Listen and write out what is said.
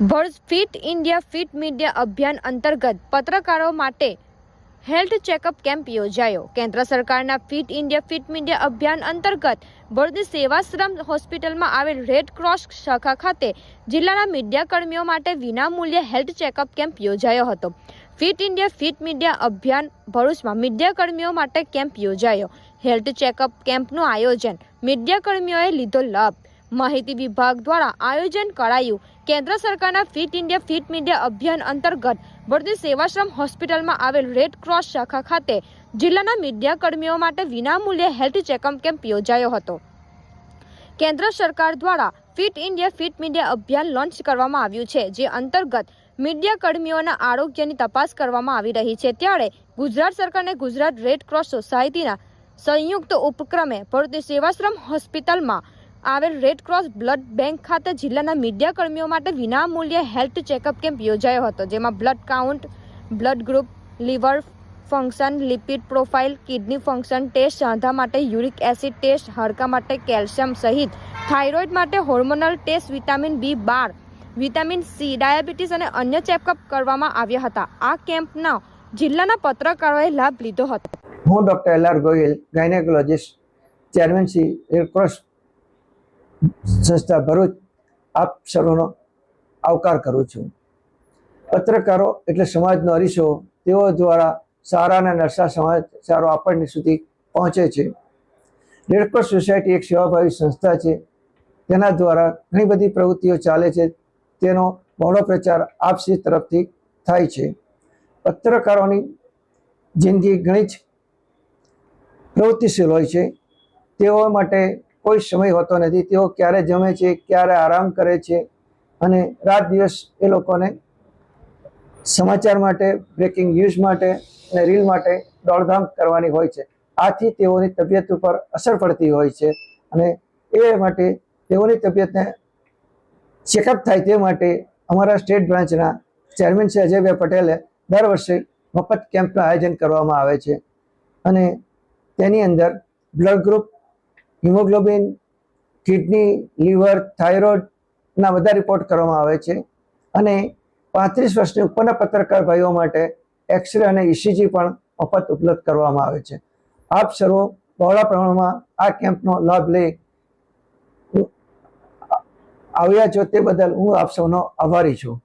Bharuch fit India fit media અભિયાન અંતર્ગત પત્રકારો માટે હેલ્થ ચેકઅપ કેમ્પ યોજાયો. કેન્દ્ર સરકારના ફિટ ઇન્ડિયા ફિટ મીડિયા અભિયાન અંતર્ગત વર્ધ સેવાશ્રમ હોસ્પિટલમાં આવેલ રેડ ક્રોસ શાખા ખાતે જિલ્લાના મીડિયા કર્મીઓ માટે વિનામૂલ્યે હેલ્થ ચેકઅપ કેમ્પ યોજાયો હતો. ફિટ ઇન્ડિયા ફિટ મીડિયા અભિયાન ભરૂચમાં મીડિયાકર્મીઓ માટે કેમ્પ યોજાયો. હેલ્થ ચેકઅપ કેમ્પનું આયોજન મીડિયાકર્મીઓએ લીધો લાભ. માહિતી વિભાગ દ્વારા આયોજન કરાયું. કેન્દ્ર સરકારના ફિટ ઇન્ડિયા ફિટ મીડિયા અભિયાન અંતર્ગત ભરૂચની સેવાશ્રમ હોસ્પિટલમાં આવેલ રેડ ક્રોસ શાખા ખાતે જિલ્લાના મીડિયા કર્મીઓ માટે વિનામૂલ્યે હેલ્થ ચેકઅપ કેમ્પ યોજાયો હતો. કેન્દ્ર સરકાર દ્વારા ફિટ ઇન્ડિયા ફિટ મીડિયા અભિયાન લોન્ચ કરવામાં આવ્યું છે, જે અંતર્ગત મીડિયા કર્મીઓના આરોગ્યની તપાસ કરવામાં આવી રહી છે. ત્યારે ગુજરાત સરકારને ગુજરાત રેડ ક્રોસ સોસાયટીના સંયુક્ત ઉપક્રમે ભરતી સેવાશ્રમ હોસ્પિટલમાં આવેલ રેડ ક્રોસ બ્લડ બેંક ખાતે જિલ્લાના મીડિયા કર્મીઓ માટે વિનામૂલ્યે હેલ્થ ચેકઅપ કેમ્પ યોજાયો હતો, જેમાં blood count blood group liver function lipid profile kidney function test સાંધા માટે યુરિક એસિડ ટેસ્ટ હરકા માટે કેલ્શિયમ સહિત થાઇરોઇડ માટે હોર્મોનલ ટેસ્ટ વિટામિન બી બાર વિટામિન સી ડાયાબિટીસ અને અન્ય ચેકઅપ કરવામાં આવ્યા હતા. આ કેમ્પના જિલ્લાના પત્રકારોએ લાભ લીધો હતો. હું doctor L R Goyal gynaecologist chairman Shri Red Cross સંસ્થા ભરૂચ આપ સર્વનો આવકાર કરું છું. પત્રકારો એટલે સમાજનો અરીસો, તેઓ દ્વારા સારા અને નરસા સમાચારો આપણને સુધી પહોંચે છે. રેડક્રોસ સોસાયટી એક સેવાભાવી સંસ્થા છે. તેના દ્વારા ઘણી બધી પ્રવૃત્તિઓ ચાલે છે. તેનો બહોળો પ્રચાર આપસી તરફથી થાય છે. પત્રકારોની જિંદગી ઘણી જ પ્રવૃત્તિશીલ હોય છે. તેઓ માટે કોઈ સમય હોતો નથી. તેઓ ક્યારે જમે છે, ક્યારે આરામ કરે છે અને રાત દિવસ એ લોકોને સમાચાર માટે બ્રેકિંગ ન્યૂઝ માટે અને રીલ માટે દોડધામ કરવાની હોય છે. આથી તેઓની તબિયત ઉપર અસર પડતી હોય છે અને એ માટે તેઓની તબિયતને ચેકઅપ થાય તે માટે અમારા સ્ટેટ બ્રાન્ચના ચેરમેન શ્રી અજયભાઈ પટેલે દર વર્ષે મફત કેમ્પનું આયોજન કરવામાં આવે છે અને તેની અંદર blood group haemoglobin, kidney, liver થાઇરોઇડના બધા રિપોર્ટ કરવામાં આવે છે. અને પાંત્રીસ વર્ષની ઉપરના પત્રકાર ભાઈઓ માટે એક્સરે અને ઇસીજી પણ મફત ઉપલબ્ધ કરવામાં આવે છે. આપ સર્વો બહોળા પ્રમાણમાં આ કેમ્પનો લાભ લઈ આવ્યા છો તે બદલ હું આપ સૌનો આભારી છું.